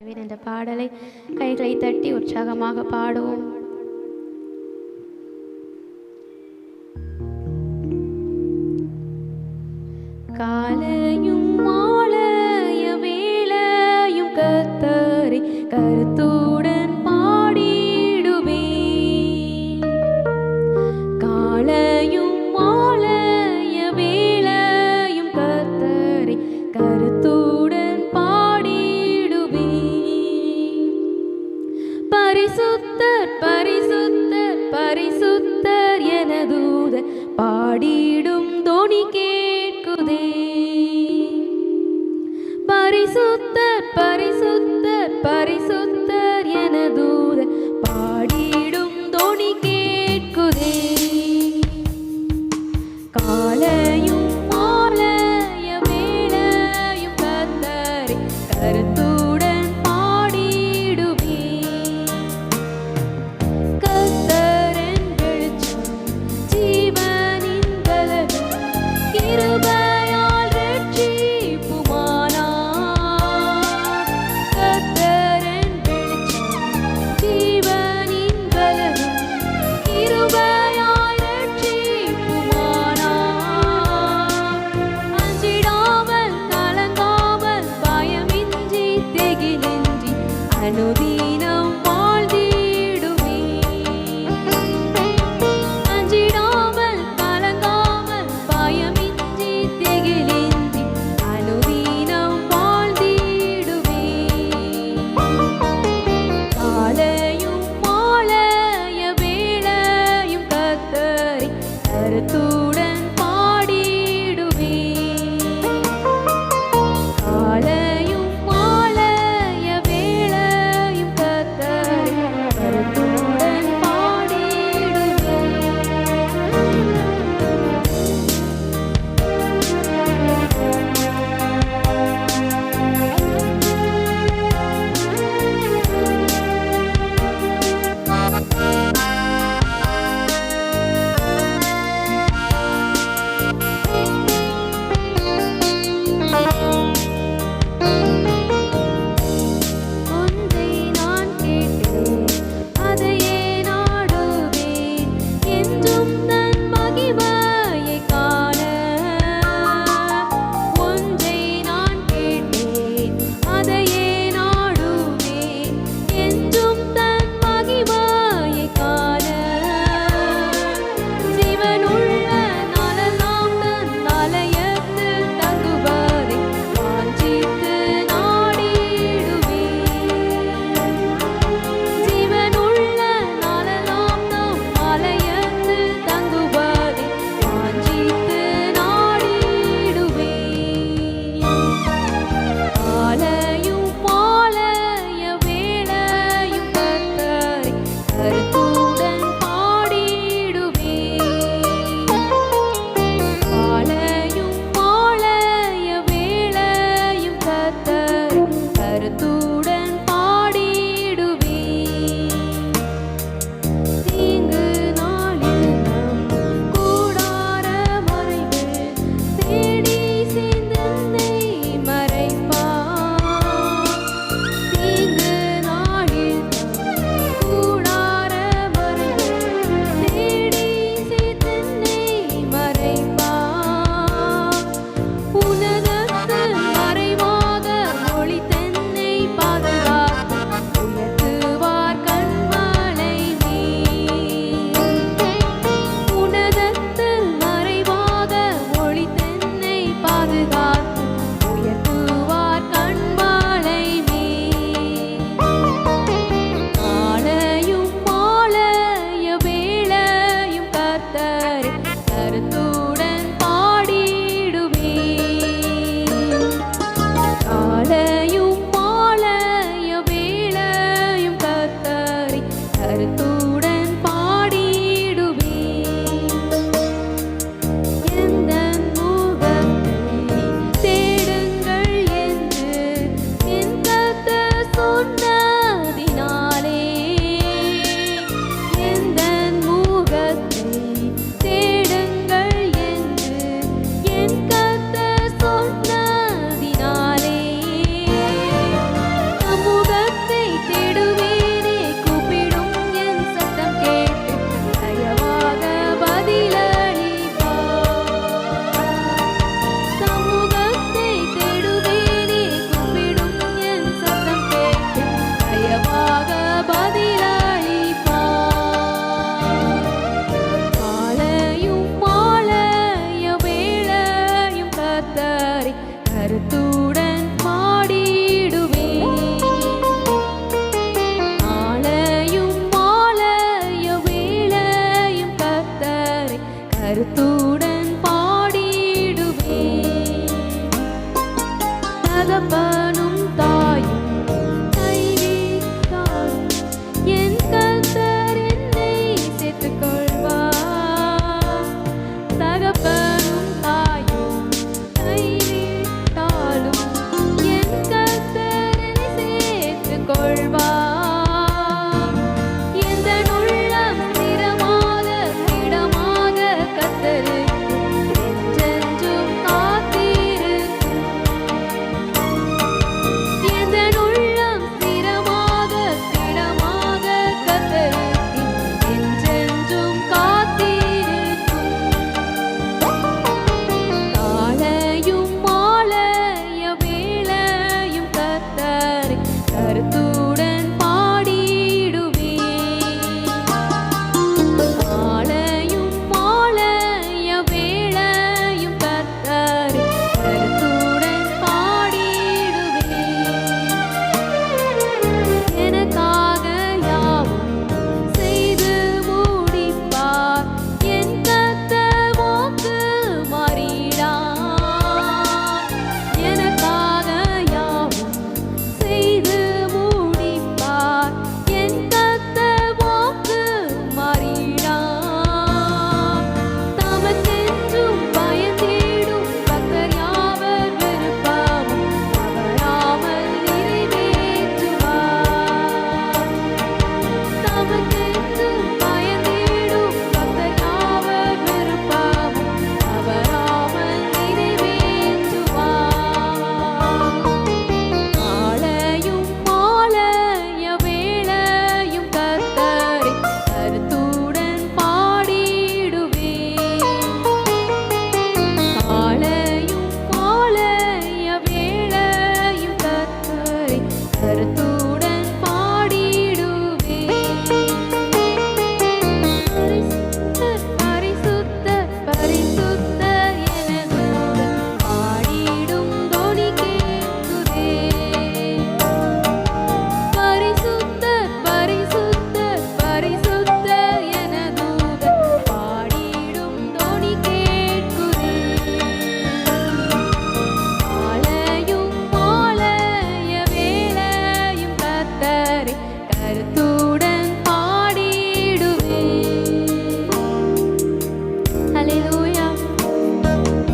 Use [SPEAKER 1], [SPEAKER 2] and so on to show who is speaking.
[SPEAKER 1] இந்த பாடலை கைகளை தட்டி உற்சாகமாக பாடுவோம். காலை பரிசுத்தர் பரிசுத்தர் பரிசுத்தர் என தூத பாடிடும் தோணி கேட்குதே. பரிசுத்தர் பரிசுத்தர் பரிசுத்த